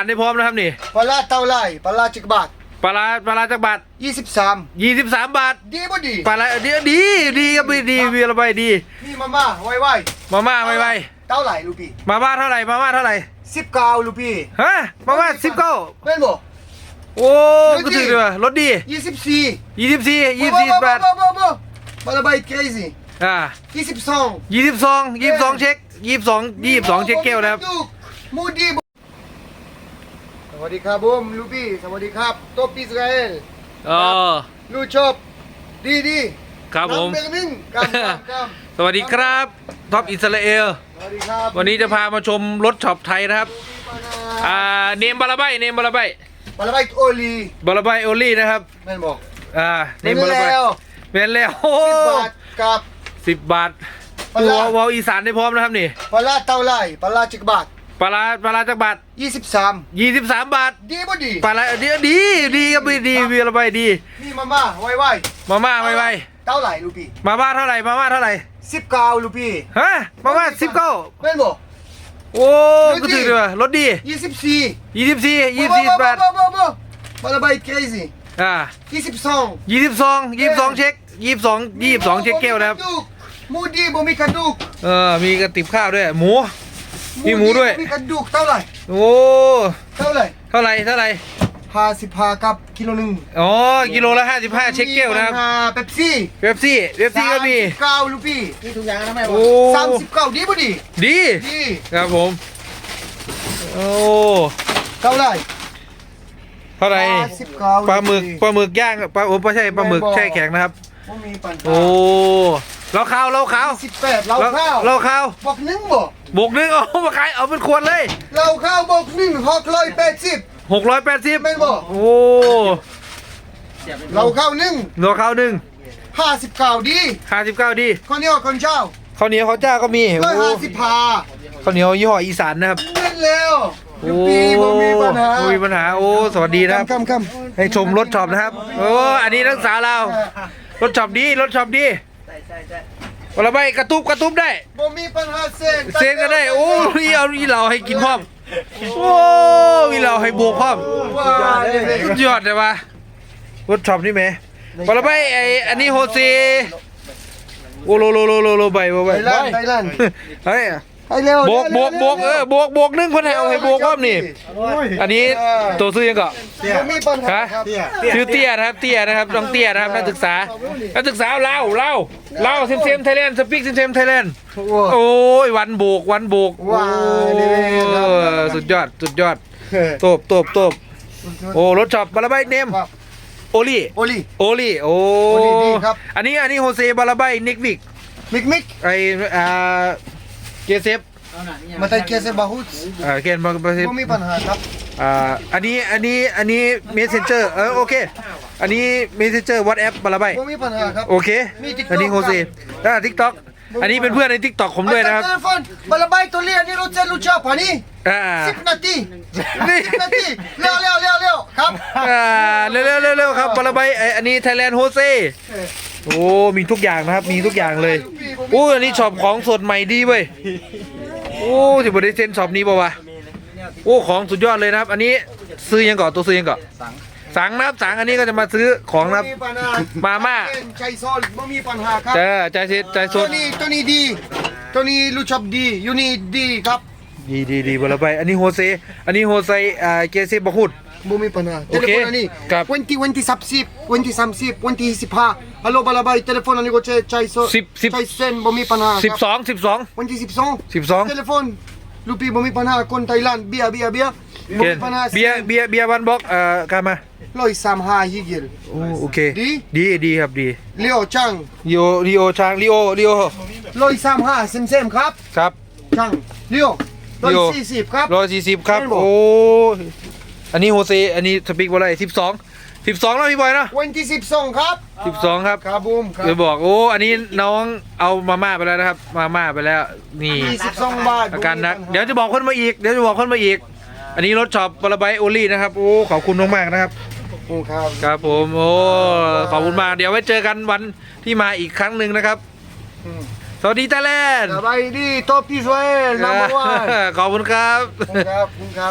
อันนี้พร้อมนะครับนี่ปลาร้าเท่าไหรปลาร้าจิกบาทปลาร้าปลาร้าจักรบาทยี่สิบสามยี่สิบสามบาท ดีบ่ดีปลาร้าดีดีดีครับดีดีมีอะไรดีนี่มาม่าไว้ไว้มาม่าไวไวเท่าไหรลูกพี่มาม่าเท่าไหร่มาม่าเท่าไหร่สิบเก้าลูกพี่ฮะมาม่าสิบเก้าเป็นบ่โอ้ก็ถือดีว่ะรถดียี่สิบสี่ยี่สิบสี่ยี่สิบสี่บาทบ่บ่บ่ปลาใบ crazy อ่ายี่สิบสองยี่สิบสองยี่สิบสองเช็คยี่สิบสองยี่สิบสองเช็คแก้วนะครับมูดีบ่ส วัสดีครับผมลูกพี่สวัสดีครับโตปิสราเอลอ๋อลูกชอบดีดีครับผมน้ำเบงหนึ่งครับครับครับสวัสดีครับท็อปอิสราเอลสวัสดีครับวันนี้จะพามาชมรถช็อปไทยนะครับอ่าเนมบาลาไบเนมบาลาไบปลาใบโอลีบาลาไบโอลี่นะครับแม่นบอกอ่าเนมบาลาไบแล้วเป็นแล้วโอ้สิบบาทกับสิบบาทปลาร้าวอลวอลอีสานได้พร้อมนะครับนี่ปลาร้าเท่าไหรปลาร้าจิกบาท ปลาร้าปลาร้าจักรบาทยี่สิบสามยี่สิบสามบาท ดีบ่ดี ปลาร้าดีดีดีครับดีดีมีอะไรดี นี่มาม่าไว้ไว้มาม่าไวไวเท่าไหรลูกพี่มาม่าเท่าไหร่มาม่าเท่าไหร่สิบเก้าลูกพี่ฮะมาม่าสิบเก้าเป็นบ่โอ้ก็ถือดีว่ะรถดียี่สิบสี่ยี่สิบสี่ยี่สิบสี่บาทบ่บ่บ่ปลาใบ crazy อ่ายี่สิบสองยี่สิบสองยี่สิบสองเช็คยี่สิบสองยี่สิบสองเช็คแก้วนะครับมูดีบ่มีกระดูกเออมีกระติบข้าวด้วยหมู มีหมูด้วยบ่มีกระดูกเท่าไหรโอ้ เท่าไหรเท่าไหร่เท่าไหร่ห้าสิบห้ากับกิโลหนึ่งอ๋อ กิโลละห้าสิบห้าเช็คแก้วนะครับเป๊ปซี่เว็บซี่เว็บซี่ก็มีเก้าลูกพี่นี่ทุกอย่างนะแม่โอ้สามสิบเก้าดีบ่ดี ดีดีครับผม โอ้ เท่าไหรเท่าไหร่ห้าสิบเก้าปลาหมึกปลาหมึกย่างปลาโอ้ไม่ใช่ปลาหมึกแช่แข็งนะครับบ่มีปัญหาโอ้ เราข้าวเราข้าวสิบแปดเราข้าวเราข้าวบอกหนึ่งบอกบวกหนึงเอามาขายเอาเป็นขวดเลย เราข้าวบอกหนึ่งหกร้อยแปดสิบหกร้อยแปดสิบไม่บอกโอ้เราข้าวหนึ่งเราข้าวหนึ่งห้าสิบเก้าดีห้าสิบเก้าดีคนนี้คนเจ้าข้าวเหนียวข้าวเจ้าก็มีร้อยโอ้ห้าสิบห้าข้าวเหนียวยี่ห้ออีสานนะครับเงินแล้วโอ้ลูกปีบ่มีปัญหาบ่มีปัญหา โอ้ สวัสดีนะครับคำคำให้ชมรถช็อปนะครับ โอ้ อันนี้นักศึกษาเรา รถช็อปดี รถช็อปดี วันละใบกระตุบกระตุบได้ บ่มีปัญหาเซนเซนก็ได้ โอ้นี่เอานี่เราให้กินพร้อม โอ้มีเราให้บวกพร้อมว้าวเลยสุดยอดเลยว่ะรถช็อปนี่ไหมวันละใบไออันนี้โฮเซโอ้โลโลโลโลโลใบโลใบไทยแลนด์ไทยแลนด์เฮ้ย ให้เร็วบวกบวกบวกเออบวกบวกหนึงเพิ่นให้เอาให้บวกพร้อมนี่ อันนี้ตัวซื้อยังก่อนบ่มีปัญหาฮะครับชื่อเตี้ยนะครับเตี้ยนะครับน้องเตี้ยนะครับนักศึกษานักศึกษาเล่าเล่าเล่าเซมเซมไทยแลนด์สปีกเซมเซมไทยแลนด์โอ้โอ้ยวันโบกวันโบกว้าวนี่ครับโอ้สุดยอดสุดยอดโตบโตบโตบโอ้รถช็อปบาลาไบเนมครับโอลี่โอลีโอลี่โอ้โอลี่ดีครับอันนี้อันนี้โฮเซบาลาไบนิกวิกมิกมิกไออ่า เกเซฟมาไทยเกษตรบาฮุสอ่าเกนบาเซฟบ่มีปัญหาครับอ่าอันนี้อันนี้อันนี้เมสเซนเจอร์เออโอเค อันนี้เมสเซนเจอร์วอทแอปบาลาไบบ่มีปัญหาครับโอเคมี TikTok อันนี้โฮเซอ่าทิกต็อกอันนี้เป็นเพื่อนในทิกต็อกผมด้วยนะครับเทเลฟอนบาลาใบตัวเลียนี่รถเซลูชาปานี่ อ่าสิบนาทีนี่สิบนาทีเร็วเร็วเร็วเร็วครับอ่าเร็วเร็วเร็วเร็วครับบาลาไบไออันนี้ไทยแลนด์โฮเซโอ้มีทุกอย่างนะครับมีทุกอย่างเลยโอ้อันนี้ช็อปของสดใหม่ดีเว้ยโอ้ที่บริเซนช็อปนี้ป่าวะโอ้ของสุดยอดเลยนะครับ อันนี้ซื้อยังก่อนตัวซื้อยังก่อนสังนะครับสังอันนี้ก็จะมาซื้อของนะครับมีปัญหามาม่าใจซอลบ่มีปัญหาครับใจใจเสียใจสตัวดนี้ตัวนี้ดีตัวนี้ลูกชอบดียูนี่ดีครับ ดีดีดีบาลาไบอันนี้โฮเซอันนี้โฮเซอ่าเกเซบาฮุดบ่มีปัญหาโอเคเทเลโฟนอันนี้ครับวันที่วันที่สับสิบวันที่สามสิบวันที่สิบห้าฮัลโหลบาลาใบเทเลโฟนอันนี้ก็ใช้ใช้โซสิบสิบใช้เส้นบ่มีปัญหาครับสิบสองสิบสองวันที่สิบสองสิบสองเทเลโฟนลูกพี่บ่มีปัญหาคนไทยแลนด์เบียร์เบียร์เบียร์บ่เกมีนปัญหาเบียร์เบียร์เบียร์วันบล็อกเอ่อการมาร้อยสามห้าฮิกิลโอ้โอเคดีดีดีครับดีเลี้ยวจังลีโอลีโอช้างลีโอลีโอร้อยสามห้าเซมเซมครับครับจังเลี้ยว ร้อยเลี้ยวสี่สิบครับร้อยสี่สิบครับไม่บอกโอ้อันนี้โฮเซอันนี้สปีกว่าอะไรสิบสองสิบสองแล้วพี่บอยเนาะวันที่สิบสองครับสิบสองครับครับผมครัเดี๋ยวบอกโอ้อันนี้น้องเอามาม่าไปแล้วนะครับ มาม่าไปแล้วนี่ยี่สิบสองบาทอาการหนักเดี๋ยวจะบอกคนมาอีกเดี๋ยวจะบอกคนมาอีก อันนี้รถช็อปบาลาไบโอลี่นะครับโอ้ขอบคุณมากๆนะครับอืมครับครับผมโอ้ขอบคุณมากเดี๋ยวไว้เจอกันวันที่มาอีกครั้งหนึ่งนะครับอืม สวัสดีไทยแลนด์สบายดีท็อปที่สวยนัมเบอร์วันขอบคุณครับครับคุณครับ